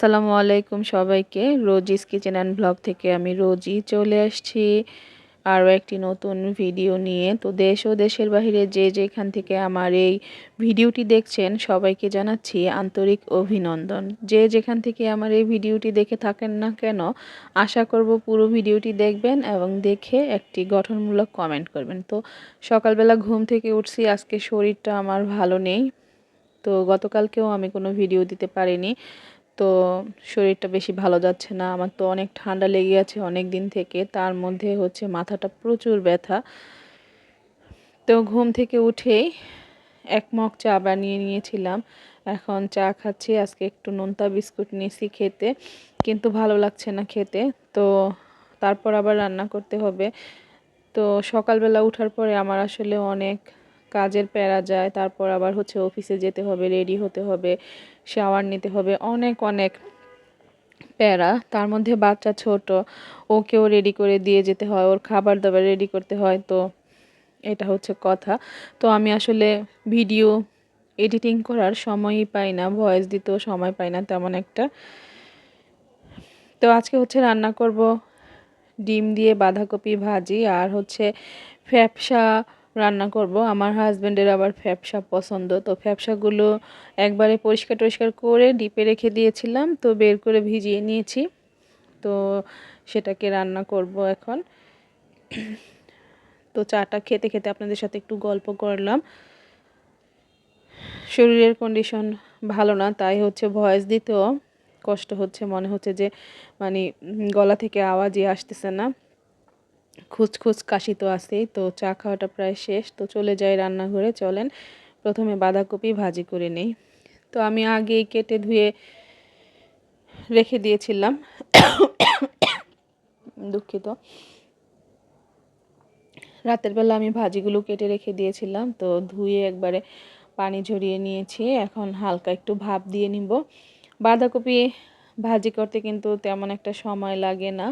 আসসালামু আলাইকুম সবাইকে। রোজিস কিচেন অ্যান্ড ব্লগ থেকে আমি রোজি চলে আসছি আরও একটি নতুন ভিডিও নিয়ে। তো দেশ ও দেশের বাহিরে যে যেখান থেকে আমার এই ভিডিওটি দেখছেন, সবাইকে জানাচ্ছি আন্তরিক অভিনন্দন। যে যেখান থেকে আমার এই ভিডিওটি দেখে থাকেন না কেন, আশা করব পুরো ভিডিওটি দেখবেন এবং দেখে একটি গঠনমূলক কমেন্ট করবেন। তো সকালবেলা ঘুম থেকে উঠছি, আজকে শরীরটা আমার ভালো নেই। তো গতকালকেও আমি কোনো ভিডিও দিতে পারিনি। তো শরীরটা বেশি ভালো যাচ্ছে না। আমার তো অনেক ঠান্ডা লেগে আছে অনেক দিন থেকে। তার মধ্যে হচ্ছে মাথাটা প্রচুর ব্যথা। তো ঘুম থেকে উঠেই এক মগ চা বানিয়ে নিয়েছিলাম। এখন চা খাচ্ছি। আজকে একটু নোনতা বিস্কুট নিয়েছি খেতে। কিন্তু ভালো লাগছে না খেতে। তো তারপর আবার রান্না করতে হবে। তো সকালবেলা উঠার পরে আমার আসলে অনেক কাজের প্যারা যায়, তারপর আবার হচ্ছে অফিসে যেতে হবে রেডি হতে হবে শাওয়ার নিতে হবে, অনেক অনেক প্যারা। তার মধ্যে বাচ্চা ছোট, ওকেও রেডি করে দিয়ে যেতে হয়, ওর খাবার দাবার রেডি করতে হয়, তো এটা হচ্ছে কথা। তো আমি আসলে ভিডিও এডিটিং করার সময়ই পাই না ভয়েস দিতেও সময় পাই না তেমন একটা। তো আজকে হচ্ছে রান্না করব ডিম দিয়ে বাঁধাকপি ভাজি আর হচ্ছে ফ্যাপসা রান্না করব। আমার হাজব্যান্ডের আবার ফ্যাপসা পছন্দ। তো ফ্যাপসাগুলো একবারে পরিষ্কার টরিষ্কার করে ডিপে রেখে দিয়েছিলাম। তো বের করে ভিজিয়ে নিয়েছি। তো সেটাকে রান্না করব এখন। তো চাটা খেতে খেতে আপনাদের সাথে একটু গল্প করলাম। শরীরের কন্ডিশন ভালো না, তাই হচ্ছে ভয়েস দিতেও কষ্ট হচ্ছে। মনে হচ্ছে যে মানে গলা থেকে আওয়াজই আসতেছে না। খুচখুচ কাশি তো আছেই, তো চা খাওয়াটা প্রায় শেষ। তো চলে যাই রান্নাঘরে, চলেন। প্রথমে বাঁধাকপি ভাজি করে নেই। তো আমি আগেই কেটে ধুয়ে রেখে দিয়েছিলাম। দুঃখিত। রাতের বেলা আমি ভাজিগুলো কেটে রেখে দিয়েছিলাম, তো ধুয়ে একবারে পানি ঝরিয়ে নিয়েছি। এখন হালকা একটু ভাপ দিয়ে নিব। বাঁধাকপি ভাজি করতে কিন্তু তেমন একটা সময় লাগে না।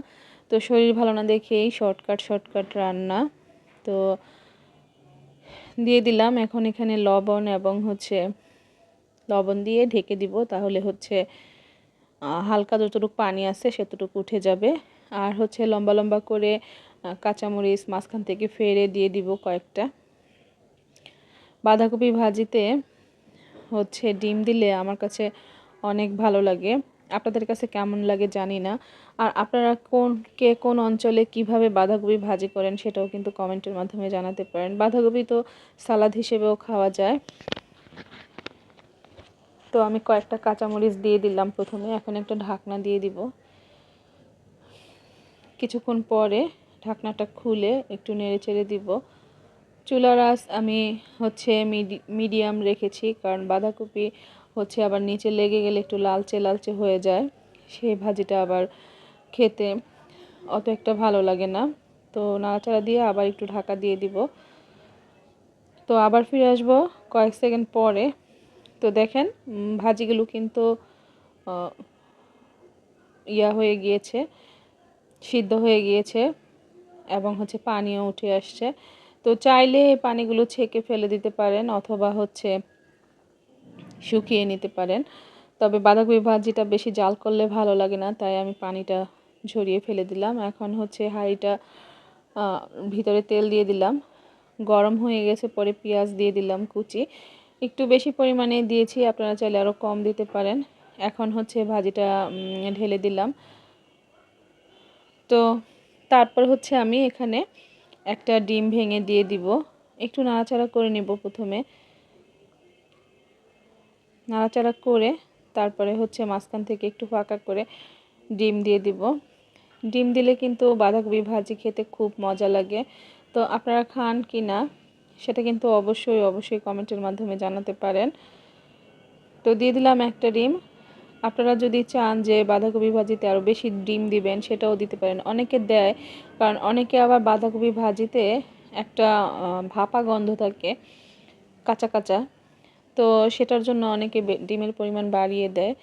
তো শরীর ভালো না দেখেই শর্টকাট শর্টকাট রান্না। তো দিয়ে দিলাম, এখন এখানে লবণ এবং হচ্ছে লবণ দিয়ে ঢেকে দিব, তাহলে হচ্ছে হালকা যতটুকু পানি আছে সেতটুকু উঠে যাবে। আর হচ্ছে লম্বা লম্বা করে কাঁচামরিচ মাঝখান থেকে ফেরে দিয়ে দিব কয়েকটা। বাঁধাকপি ভাজিতে হচ্ছে ডিম দিলে আমার কাছে অনেক ভালো লাগে। আপনাদের কাছে কেমন লাগে জানি না। আর আপনারা কোন, কে কোন অঞ্চলে কীভাবে বাঁধাকপি ভাজি করেন সেটাও কিন্তু কমেন্টের মাধ্যমে জানাতে পারেন। বাঁধাকপি তো সালাদ হিসেবেও খাওয়া যায়। তো আমি কয়েকটা কাঁচামরিচ দিয়ে দিলাম প্রথমে, এখন একটা ঢাকনা দিয়ে দিব। কিছুক্ষণ পরে ঢাকনাটা খুলে একটু নেড়ে চেড়ে দিব। চুলার আঁচ আমি হচ্ছে মিডিয়াম রেখেছি, কারণ বাঁধাকপি হচ্ছে আবার নিচে লেগে গেলে একটু লালচে লালচে হয়ে যায়। সেই ভাজিটা আবার খেতে অত একটা ভালো লাগে না। তো নাড়াচাড়া দিয়ে আবার একটু ঢাকা দিয়ে দিব। তো আবার ফিরে আসব কয়েক সেকেন্ড পরে। তো দেখেন ভাজিগুলো কিন্তু ইয়া হয়ে গিয়েছে, সিদ্ধ হয়ে গিয়েছে এবং হচ্ছে পানিও উঠে আসছে। তো চাইলে পানিগুলো ছেঁকে ফেলে দিতে পারেন অথবা হচ্ছে শুকিয়ে নিতে পারেন। তবে বাঁধাকপি ভাজিটা বেশি জাল করলে ভালো লাগে না, তাই আমি পানিটা ঝরিয়ে ফেলে দিলাম। এখন হচ্ছে হাঁড়িটা ভিতরে তেল দিয়ে দিলাম। গরম হয়ে গেছে, পরে পেঁয়াজ দিয়ে দিলাম কুচি। একটু বেশি পরিমাণে দিয়েছি, আপনারা চাইলে আরও কম দিতে পারেন। এখন হচ্ছে ভাজিটা ঢেলে দিলাম। তো তারপর হচ্ছে আমি এখানে একটা ডিম ভেঙে দিয়ে দিব। একটু নাড়াচাড়া করে নেব প্রথমে। নাড়াচাড়া করে তারপরে হচ্ছে মাঝখান থেকে একটু ফাঁকা করে ডিম দিয়ে দিব। ডিম দিলে কিন্তু বাঁধাকপি ভাজি খেতে খুব মজা লাগে। তো আপনারা খান কি না, সেটা কিন্তু অবশ্যই অবশ্যই কমেন্টের মাধ্যমে জানাতে পারেন। তো দিয়ে দিলাম একটা ডিম। আপনারা যদি চান যে বাঁধাকপি ভাজিতে আরও বেশি ডিম দিবেন, সেটাও দিতে পারেন। অনেকে দেয়, কারণ অনেকে আবার বাঁধাকপি ভাজিতে একটা ভাপা গন্ধ থাকে, কাঁচা কাঁচা। তো সেটার জন্য অনেকে ডিমের পরিমাণ বাড়িয়ে দেয়।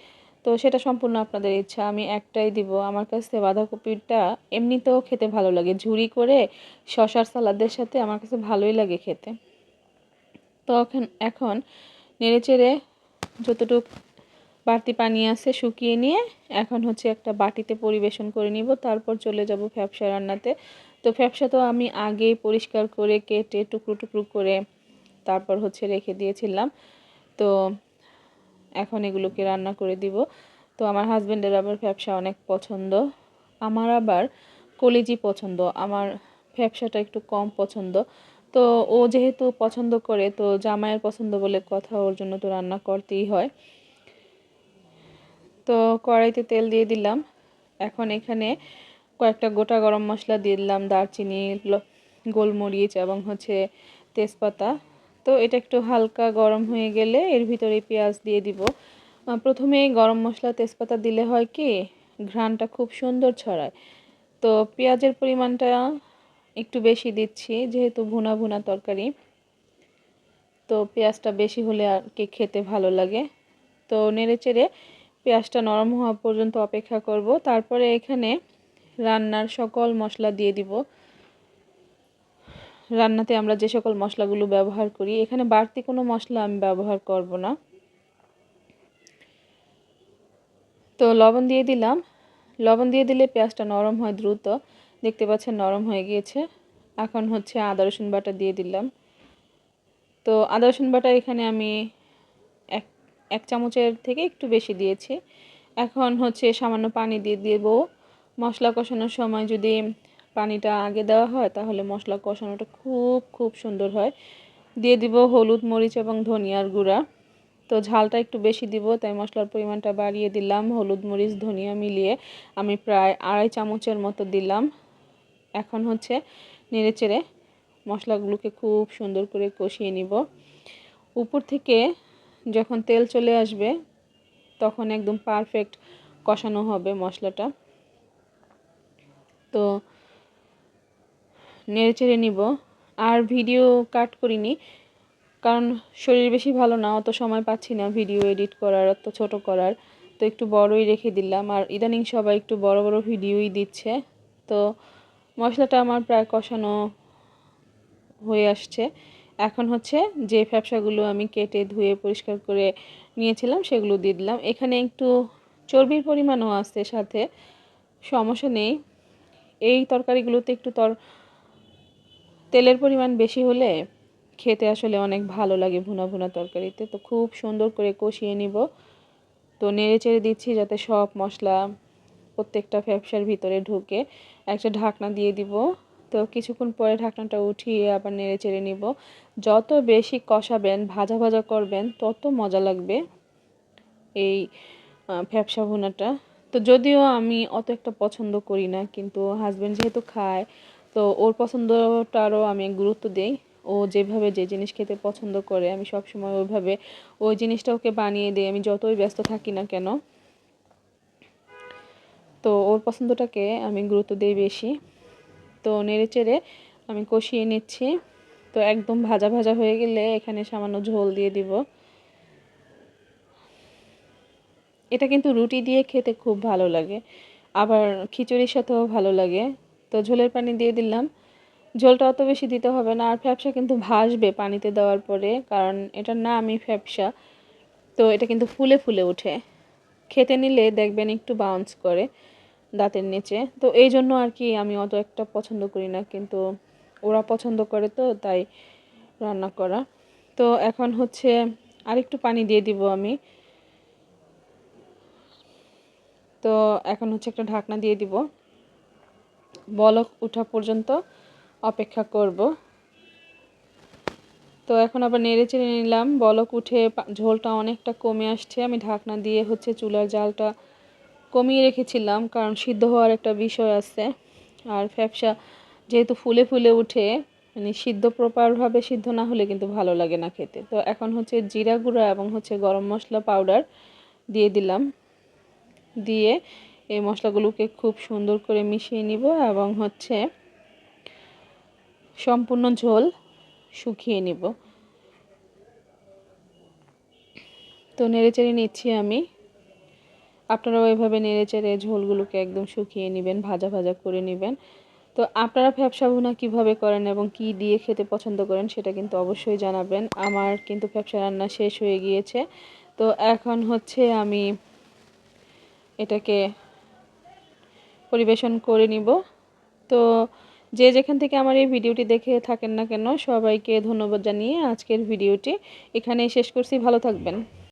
তো সেটা সম্পূর্ণ আপনাদের ইচ্ছা, আমি একটাই দিব। আমার কাছে বাঁধাকপিটা এমনিতেও খেতে ভালো লাগে। ঝুরি করে শশার সালাদের সাথে আমার কাছে ভালোই লাগে খেতে। তো এখন এখন নেড়ে চেড়ে যতটুকু বাড়তি পানি আছে শুকিয়ে নিয়ে এখন হচ্ছে একটা বাটিতে পরিবেশন করে নিব, তারপর চলে যাব ফ্যাপসা রান্নাতে। তো ফ্যাপসা তো আমি আগেই পরিষ্কার করে কেটে টুকরো টুকরো করে তারপর হচ্ছে রেখে দিয়েছিলাম। তো এখন এগুলোকে রান্না করে দিব। তো আমার হাজব্যান্ডের আবার ফ্যাপসা অনেক পছন্দ। আমার আবার কলিজি পছন্দ। আমার ফ্যাপসাটা একটু কম পছন্দ। তো ও যেহেতু পছন্দ করে, তো জামাইয়ের পছন্দ বলে কথা ওর জন্য তো রান্না করতেই হয়। তো কড়াইতে তেল দিয়ে দিলাম। এখন এখানে কয়েকটা গোটা গরম মশলা দিয়ে দিলাম, দারচিনি গোলমরিচ এবং হচ্ছে তেজপাতা। তো এটা একটু হালকা গরম হয়ে গেলে এর ভিতরে পেঁয়াজ দিয়ে দিব। প্রথমে গরম মশলা, তেজপাতা দিলে হয় কি, ঘ্রাণটা খুব সুন্দর ছড়ায়। তো পেঁয়াজের পরিমাণটা একটু বেশি দিচ্ছি, যেহেতু ভুনা ভুনা তরকারি। তো পেঁয়াজটা বেশি হলে আর কি খেতে ভালো লাগে। তো নেড়ে চেড়ে পেঁয়াজটা নরম হওয়া পর্যন্ত অপেক্ষা করব। তারপরে এখানে রান্নার সকল মশলা দিয়ে দিব। রান্নাতে আমরা যে সকল মশলাগুলো ব্যবহার করি, এখানে বাড়তি কোনো মশলা আমি ব্যবহার করব না। তো লবণ দিয়ে দিলাম। লবণ দিয়ে দিলে পেঁয়াজটা নরম হয় দ্রুত। দেখতে পাচ্ছেন নরম হয়ে গিয়েছে। এখন হচ্ছে আদা রসুন বাটা দিয়ে দিলাম। তো আদা রসুন বাটা এখানে আমি এক চামচের থেকে একটু বেশি দিয়েছি। এখন হচ্ছে সামান্য পানি দিয়ে দেবো। মশলা কষানোর সময় যদি পানিটা আগে দেওয়া হয়, তাহলে মশলা কষানোটা খুব খুব সুন্দর হয়। দিয়ে দিব হলুদ মরিচ এবং ধনিয়ার গুঁড়া। তো ঝালটা একটু বেশি দিব, তাই মশলার পরিমাণটা বাড়িয়ে দিলাম। হলুদ মরিচ, ধনিয়া মিলিয়ে আমি প্রায় আড়াই চামচের মতো দিলাম। এখন হচ্ছে নেড়ে চেড়ে মশলাগুলোকে খুব সুন্দর করে কষিয়ে নিব। উপর থেকে যখন তেল চলে আসবে, তখন একদম পারফেক্ট কষানো হবে মশলাটা। তো নেড়ে চেড়ে নিব। আর ভিডিও কাট করিনি, কারণ শরীর বেশি ভালো না, অত সময় পাচ্ছি না ভিডিও এডিট করার, অত ছোট করার। তো একটু বড়ই রেখে দিলাম। আর ইদানিং সবাই একটু বড় বড় ভিডিওই দিচ্ছে। তো মশলাটা আমার প্রায় কষানো হয়ে আসছে। এখন হচ্ছে যে ফ্যাপসাগুলো আমি কেটে ধুয়ে পরিষ্কার করে নিয়েছিলাম, সেগুলো দিয়ে দিলাম। এখানে একটু চর্বির পরিমাণও আছে সাথে, সমস্যা নেই। এই তরকারিগুলোতে একটু তর, তেলের পরিমাণ বেশি হলে খেতে আসলে অনেক ভালো লাগে ভুনা ভুনা তরকারিতে। তো খুব সুন্দর করে কষিয়ে নিব। তো নেড়ে চেড়ে দিচ্ছি যাতে সব মশলা প্রত্যেকটা ফ্যাপসার ভিতরে ঢুকে। একটা ঢাকনা দিয়ে দিব। তো কিছুক্ষণ পরে ঢাকনাটা উঠিয়ে আবার নেড়ে চেড়ে নিব। যত বেশি কষাবেন, ভাজা ভাজা করবেন, তত মজা লাগবে এই ফ্যাপসা ভুনাটা। তো যদিও আমি অত একটা পছন্দ করি না, কিন্তু হাজব্যান্ড যেহেতু খায়, তো ওর পছন্দটারও আমি গুরুত্ব দিই। ও যেভাবে যে জিনিস খেতে পছন্দ করে, আমি সব সময় ওইভাবে ওই জিনিসটা ওকে বানিয়ে দিই। আমি যতই ব্যস্ত থাকি না কেন, তো ওর পছন্দটাকে আমি গুরুত্ব দিই বেশি। তো নেড়ে চেড়ে আমি কষিয়ে নিচ্ছি। তো একদম ভাজা ভাজা হয়ে গেলে এখানে সামান্য ঝোল দিয়ে দিব। এটা কিন্তু রুটি দিয়ে খেতে খুব ভালো লাগে। আবার খিচুড়ির সাথেও ভালো লাগে। তো ঝোলের পানি দিয়ে দিলাম। ঝোলটা অত বেশি দিতে হবে না। আর ফ্যাপসা কিন্তু ভাসবে পানিতে দেওয়ার পরে। কারণ এটার নামই ফ্যাপসা। তো এটা কিন্তু ফুলে ফুলে ওঠে। খেতে নিলে দেখবেন একটু বাউন্স করে। দাঁতের নিচে। তো এই জন্য আর কি আমি অত একটা পছন্দ করি না, কিন্তু ওরা পছন্দ করে তো, তাই রান্না করা। তো এখন হচ্ছে আরেকটু পানি দিয়ে দিব আমি। তো এখন হচ্ছে একটা ঢাকনা দিয়ে দিব। বলক উঠা পর্যন্ত অপেক্ষা করব। তো এখন আবার নেড়ে চেড়ে নিলাম। বলক উঠে ঝোলটা অনেকটা কমে আসছে। আমি ঢাকনা দিয়ে হচ্ছে চুলার জালটা কমিয়ে রেখেছিলাম, কারণ সিদ্ধ হওয়ার একটা বিষয় আছে। আর ফ্যাপসা যেহেতু ফুলে ফুলে উঠে মানে সিদ্ধ প্রপারভাবে সিদ্ধ না হলে কিন্তু ভালো লাগে না খেতে। তো এখন হচ্ছে জিরা গুঁড়া এবং হচ্ছে গরম মশলা পাউডার দিয়ে দিলাম। দিয়ে এই মশলাগুলোকে খুব সুন্দর করে মিশিয়ে নিব এবং হচ্ছে সম্পূর্ণ ঝোল শুকিয়ে নিব। তো নেড়ে চেড়ে নিচ্ছি আমি। আপনারাও ওইভাবে নেড়ে চেড়ে ঝোলগুলোকে একদম শুকিয়ে নেবেন, ভাজা ভাজা করে নেবেন। তো আপনারা ফ্যাপসা ভুনা কীভাবে করেন এবং কি দিয়ে খেতে পছন্দ করেন সেটা কিন্তু অবশ্যই জানাবেন। আমার কিন্তু ফ্যাপসা রান্না শেষ হয়ে গিয়েছে। তো এখন হচ্ছে আমি এটাকে পরিবেশন করে নিব। তো যে যেখান থেকে আমার এই ভিডিওটি দেখে থাকেন না কেন, সবাইকে ধন্যবাদ জানিয়ে আজকের ভিডিওটি এখানেই শেষ করছি। ভালো থাকবেন।